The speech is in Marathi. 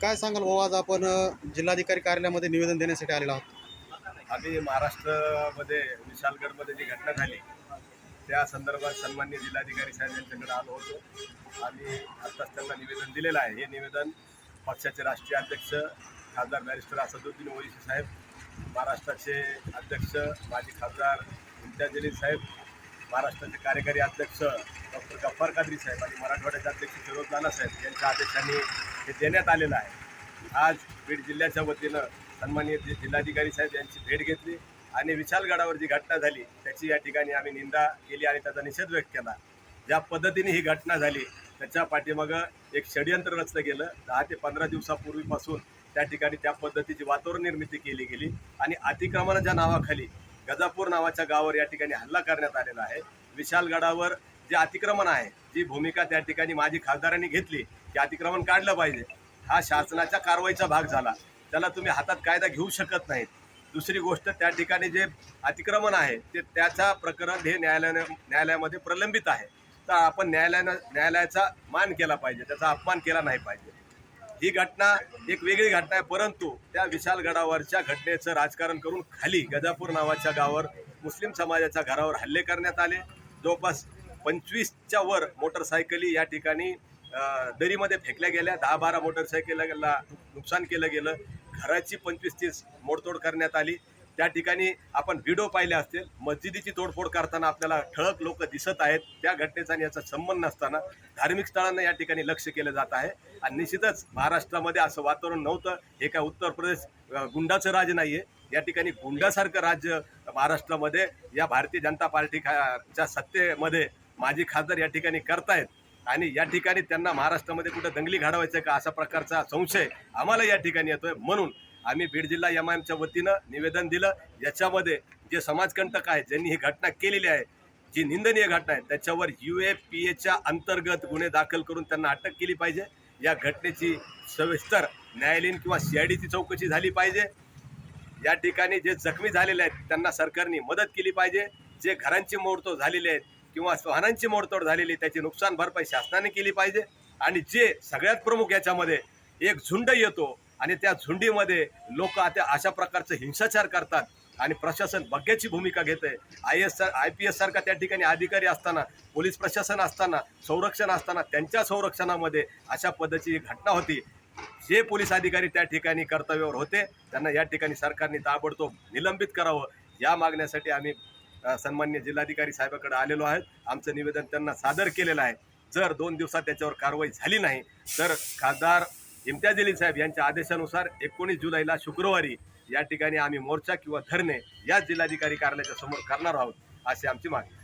काय सांगाल भाऊ आज आपण अ, जिल्हाधिकारी कार्यालयामध्ये निवेदन देण्यासाठी आलेलो आहोत? आम्ही महाराष्ट्रामध्ये विशालगडमध्ये जी घटना झाली त्या संदर्भात सन्मान्य जिल्हाधिकारी साहेब यांच्याकडे आलो होतो. आणि आत्ताच त्यांना निवेदन दिलेलं आहे. हे निवेदन पक्षाचे राष्ट्रीय अध्यक्ष खासदार बॅरिस्टर असदुद्दीन ओवैसी साहेब महाराष्ट्राचे अध्यक्ष माजी खासदार इम्तियाज जलील साहेब महाराष्ट्राचे कार्यकारी अध्यक्ष डॉक्टर गफ्फार कादरी साहेब आणि मराठवाड्याचे अध्यक्ष फिरोज नाना साहेब यांच्या आदेशाने हे देण्यात आलेलं आहे. आज बीड जिल्ह्याच्या वतीनं सन्माननीय जिल्हाधिकारी साहेब यांची भेट घेतली आणि विशालगडावर जी घटना झाली त्याची या ठिकाणी आम्ही निंदा केली आणि त्याचा निषेध व्यक्त केला. ज्या पद्धतीने ही घटना झाली त्याच्या पाठीमागं एक षडयंत्र रचलं गेलं. दहा ते पंधरा दिवसापूर्वीपासून त्या ठिकाणी त्या पद्धतीची वातावरण निर्मिती केली गेली आणि अतिक्रमणाच्या नावाखाली गजापूर नावाच्या गावावर या ठिकाणी हल्ला करण्यात आलेला आहे. विशालगडावर जे अतिक्रमण आहे जी भूमिका त्या ठिकाणी माजी खासदारांनी घेतली की अतिक्रमण काढलं पाहिजे. हा शासनाच्या कारवाईचा भाग झाला. त्याला तुम्ही हातात कायदा घेऊ शकत नाहीत. दुसरी गोष्ट त्या ठिकाणी जे अतिक्रमण आहे ते त्याचा प्रकरण हे न्यायालयाने न्यायालयामध्ये प्रलंबित आहे. तर आपण न्यायालयानं न्यायालयाचा मान केला पाहिजे. त्याचा अपमान केला नाही पाहिजे. ही घटना एक वेगळी घटना आहे परंतु त्या विशालगडावरच्या घटनेचं राजकारण करून खाली गजापूर नावाच्या गावावर मुस्लिम समाजाच्या घरावर हल्ले करण्यात आले. जवळपास पंचवीसच्या वर मोटरसायकली या ठिकाणी दरीमध्ये फेकल्या गेल्या. दहा बारा मोटरसायकलला नुकसान केलं गेलं. घराची पंचवीस तीस मोडतोड करण्यात आली. त्या ठिकाणी आपण व्हिडिओ पाहिले असतील. मस्जिदीची तोडफोड करताना आपल्याला ठळक लोक दिसत आहेत. त्या घटनेचा आणि याचा संबंध नसताना धार्मिक स्थळांना या ठिकाणी लक्ष केलं जात आहे. आणि निश्चितच महाराष्ट्रामध्ये असं वातावरण नव्हतं. हे काय उत्तर प्रदेश गुंडाचं राज्य नाही आहे या ठिकाणी गुंडासारखं राज्य महाराष्ट्रामध्ये या भारतीय जनता पार्टी खा- च्या सत्तेमध्ये माजी खासदार या ठिकाणी करतायत. आणि या ठिकाणी त्यांना महाराष्ट्रामध्ये कुठं दंगली घडवायचं का असा प्रकारचा संशय आम्हाला या ठिकाणी येतोय. म्हणून आम्ही बीड जिल्हा एम आय एमच्या वतीनं निवेदन दिलं. याच्यामध्ये जे समाजकंटक आहेत ज्यांनी ही घटना केलेली आहे जी निंदनीय घटना आहे त्याच्यावर यू ए पी एच्या अंतर्गत गुन्हे दाखल करून त्यांना अटक केली पाहिजे. या घटनेची सविस्तर न्यायालयीन किंवा सी आय डीची चौकशी झाली पाहिजे. या ठिकाणी जे जखमी झालेले आहेत त्यांना सरकारने मदत केली पाहिजे. जे घरांची मोडतोड झालेली आहेत किंवा वाहनांची मोडतोड झालेली आहे, त्याची नुकसान भरपाई शासनाने केली पाहिजे. आणि जे सगळ्यात प्रमुख याच्यामध्ये एक झुंड येतो आणि त्या झुंडीमध्ये लोक आता अशा प्रकारचं हिंसाचार करतात आणि प्रशासन बग्याची भूमिका घेते I S I P S सारखा त्या ठिकाणी अधिकारी असताना पोलीस प्रशासन असताना संरक्षण असताना त्यांच्या संरक्षणामध्ये अशा पद्धतीची घटना होती. जे पोलीस अधिकारी त्या ठिकाणी कर्तव्यावर होते त्यांना या ठिकाणी सरकारने ताबडतोब निलंबित करावं. या मागण्यासाठी आम्ही सन्मान्य जिल्हाधिकारी साहेबाकडे आलेलो आहेत. आमचं निवेदन त्यांना सादर केलेलं आहे. जर दोन दिवसात त्याच्यावर कारवाई झाली नाही तर खासदार इम्तियाज अली साहेब यांच्या आदेशानुसार एकोणीस जुलैला शुक्रवारी या ठिकाणी आम्ही मोर्चा किंवा धरणे याच जिल्हाधिकारी कार्यालयाच्या समोर करणार आहोत अशी आमची मागणी.